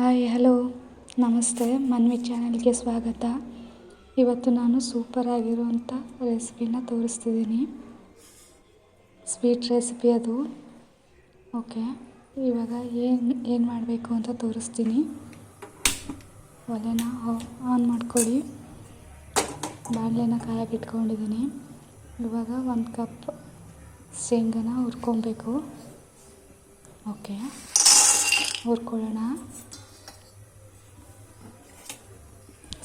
Hi hello ನಮಸ್ತೆ. ಮನ್ವಿ ಚಾನಲ್ಗೆ ಸ್ವಾಗತ. ಇವತ್ತು ನಾನು ಸೂಪರಾಗಿರುವಂಥ ರೆಸಿಪಿನ ತೋರಿಸ್ತಿದ್ದೀನಿ. ಸ್ವೀಟ್ ರೆಸಿಪಿ ಅದು. ಓಕೆ ಇವಾಗ ಏನು ಏನು ಮಾಡಬೇಕು ಅಂತ ತೋರಿಸ್ತೀನಿ. ಒಲೆನ ಆನ್ ಮಾಡ್ಕೊಳ್ಳಿ. ಬಾಣಲೆನ ಕಾಯಕ್ಕೆ ಇಟ್ಕೊಂಡಿದ್ದೀನಿ. ಇವಾಗ ಒಂದು ಕಪ್ ಶೇಂಗಾನ ಹುರ್ಕೊಬೇಕು. ಓಕೆ ಹುರ್ಕೊಳ್ಳೋಣ.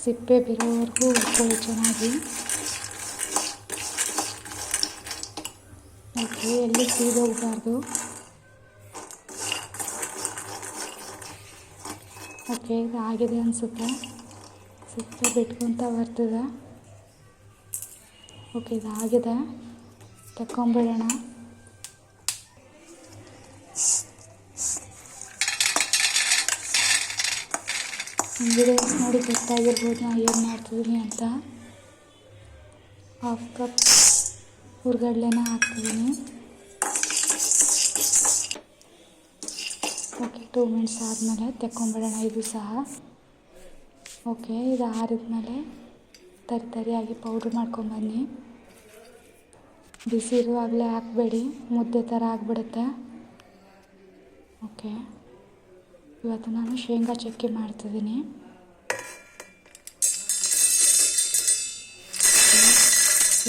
ಸಿಪ್ಪೆ ಬಿರೋವರೆಗೂ ಹುರ್ಕೊಳ್ಳಿ ಚೆನ್ನಾಗಿ. ಓಕೆ, ಎಲ್ಲಿ ಸೀದೋಗಬಾರ್ದು ಓಕೆ, ಇದು ಆಗಿದೆ ಅನಿಸುತ್ತೆ. ಸಿಪ್ಪೆ ಬಿಟ್ಕೊತ ಬರ್ತದೆ. ಓಕೆ, ಇದು ಆಗಿದೆ. ತಗೊಂಬಿಡೋಣ ವಿಡಿಯೋಸ್ ನೋಡಿ ಗೊತ್ತಾಗಿರ್ಬೋದು ನಾನು ಏನು ಮಾಡ್ತಿದ್ದೀನಿ ಅಂತ. ಹಾಫ್ ಕಪ್ ಹುರ್ಗಡ್ಲೆನ ಹಾಕ್ತಿದ್ದೀನಿ ಓಕೆ ಟೂ ಮಿನಿಟ್ಸ್ ಆದಮೇಲೆ ತೆಕ್ಕೊಂಬಿಡೋಣ, ಇದು ಸಹ. ಓಕೆ ಇದು ಆರಿದ್ಮೇಲೆ ತರಿ ತರಿಯಾಗಿ ಪೌಡ್ರ್ ಮಾಡ್ಕೊಂಬನ್ನಿ ಬಿಸಿ ಇರುವಾಗಲೇ ಹಾಕಬೇಡಿ, ಮುದ್ದೆ ಥರ ಆಗಿಬಿಡುತ್ತೆ. ಓಕೆ ಇವತ್ತು ನಾನು ಶೇಂಗಾ ಚಕ್ಕೆ ಮಾಡ್ತಿದ್ದೀನಿ.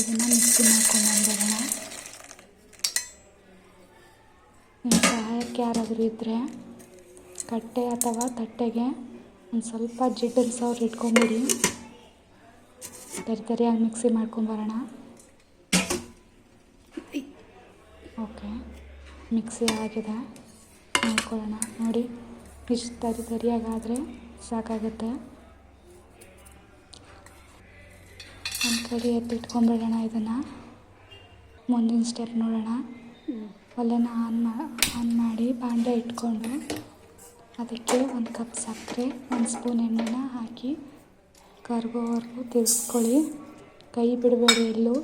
ಇದನ್ನು ಮಿಕ್ಸಿ ಮಾಡ್ಕೊಂಡ್ಬರೋಣ ನಿಮ್ಮ ಸಹಾಯಕ್ಕೆ ಯಾರಾದರೂ ಇದ್ದರೆ ಕಟ್ಟೆ ಅಥವಾ ತಟ್ಟೆಗೆ ಒಂದು ಸ್ವಲ್ಪ ಜಿಡ್ಡಲ್ ಸೌರ್ ಇಟ್ಕೊಂಬಿಡಿ. ತರಿ ತರಿಯಾಗಿ ಮಿಕ್ಸಿ ಮಾಡ್ಕೊಂಬರೋಣ ಓಕೆ ಮಿಕ್ಸಿ ಆಗಿದೆ. ಮಾಡ್ಕೊಳ್ಳೋಣ ನೋಡಿ. ಇಷ್ಟು ತರಿ ತರಿಯಾಗಾದರೆ ಸಾಕಾಗುತ್ತೆ. ಒಂದು ಕಡೆ ಎತ್ತಿಟ್ಕೊಂಡ್ಬಿಡೋಣ ಇದನ್ನು. ಮುಂದಿನ ಸ್ಟೆಪ್ ನೋಡೋಣ. ಒಲೆನ ಆನ್ ಮಾ ಆನ್ ಮಾಡಿ ಬಾಂಡೆ ಇಟ್ಕೊಂಡು ಅದಕ್ಕೆ ಒಂದು ಕಪ್ ಸಕ್ಕರೆ, ಒಂದು ಸ್ಪೂನ್ ಎಣ್ಣೆನ ಹಾಕಿ ಕರ್ಗೋವರೆಗೂ ತಿರ್ಸ್ಕೊಳ್ಳಿ. ಕೈ ಬಿಡಬೇಡಿ ಎಲ್ಲೂ.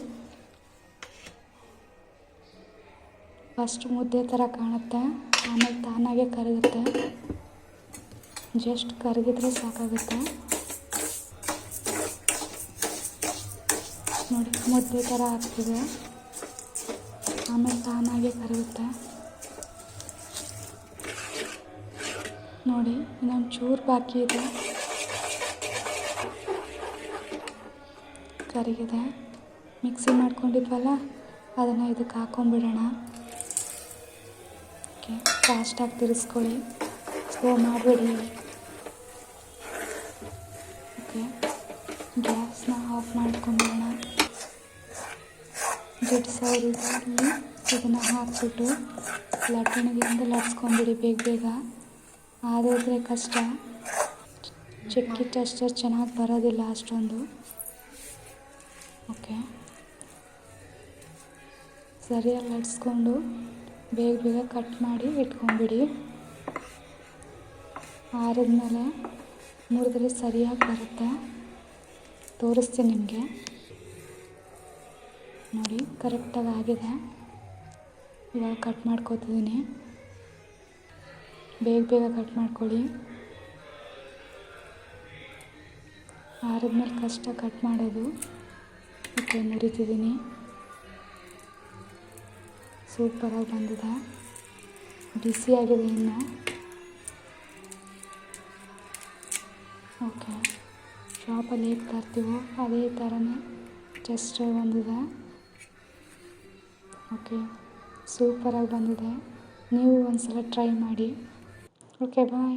ಫಸ್ಟ್ ಮುದ್ದೆ ಥರ ಕಾಣುತ್ತೆ. ಆಮೇಲೆ ತಾನಾಗೆ ಕರಗುತ್ತೆ. ಜಸ್ಟ್ ಕರಗಿದ್ರೆ ಸಾಕಾಗುತ್ತೆ. ನೋಡಿ ಮುದ್ದೆ ಥರ ಆಗ್ತಿದೆ. ಆಮೇಲೆ ತಾನಾಗೆ ಕರಗುತ್ತೆ ನೋಡಿ, ಇನ್ನೊಂದು ಚೂರು ಬಾಕಿ ಇದೆ. ಕರಗಿದೆ ಮಿಕ್ಸಿ ಮಾಡ್ಕೊಂಡಿದ್ವಲ್ಲ, ಅದನ್ನು ಇದಕ್ಕೆ ಹಾಕೊಂಡ್ಬಿಡೋಣ ಓಕೆ ಫಾಸ್ಟಾಗಿ ತಿರ್ಸ್ಕೊಳ್ಳಿ. ಸ್ಲೋ ಮಾಡಬೇಡಿ. ಓಕೆ. ಗ್ಯಾಸ್ನ ಆಫ್ ಮಾಡ್ಕೊಂಡೋಣ. ಜಿಡ್ ಸೌರಿದಲ್ಲಿ ಇದನ್ನು ಹಾಕ್ಬಿಟ್ಟು ಲಟ್ಟಣಿಗೆಯಿಂದ ಲಟ್ಸ್ಕೊಂಬಿಡಿ ಬೇಗ ಬೇಗ. ಆದರೆ ಕಷ್ಟ. ಚಕ್ಕಿ ಟೆಸ್ಟರ್ ಚೆನ್ನಾಗಿ ಬರೋದಿಲ್ಲ ಅಷ್ಟೊಂದು. ಓಕೆ. ಸರಿಯಾಗಿ ಲಟ್ಸ್ಕೊಂಡು ಬೇಗ ಬೇಗ ಕಟ್ ಮಾಡಿ ಇಟ್ಕೊಂಬಿಡಿ. ಆರಿದ್ಮೇಲೆ ಮುರಿದ್ರೆ ಸರಿಯಾಗಿ ಬರುತ್ತೆ. ತೋರಿಸ್ತೀನಿ ನಿಮಗೆ. ನೋಡಿ ಕರೆಕ್ಟಾಗಿ ಆಗಿದೆ. ಇವಾಗ ಕಟ್ ಮಾಡ್ಕೋತಿದ್ದೀನಿ ಬೇಗ ಬೇಗ ಕಟ್ ಮಾಡ್ಕೊಳ್ಳಿ. ಆರಿದ್ಮೇಲೆ ಕಷ್ಟ ಕಟ್ ಮಾಡೋದು. ಓಕೆ ಮುರಿತಿದ್ದೀನಿ ಸೂಪರಾಗಿ ಬಂದಿದೆ. ಬಿಸಿಯಾಗಿದೆ ಇನ್ನು. ಓಕೆ. ಶಾಪಲ್ಲಿ ಹೇಗೆ ತರ್ತೀವೋ? ಅದೇ ಥರನೇ ಜಸ್ಟ್ ಬಂದಿದೆ. ಓಕೆ. ಸೂಪರಾಗಿ ಬಂದಿದೆ. ನೀವು ಒಂದು ಸಲ ಟ್ರೈ ಮಾಡಿ. Okay bye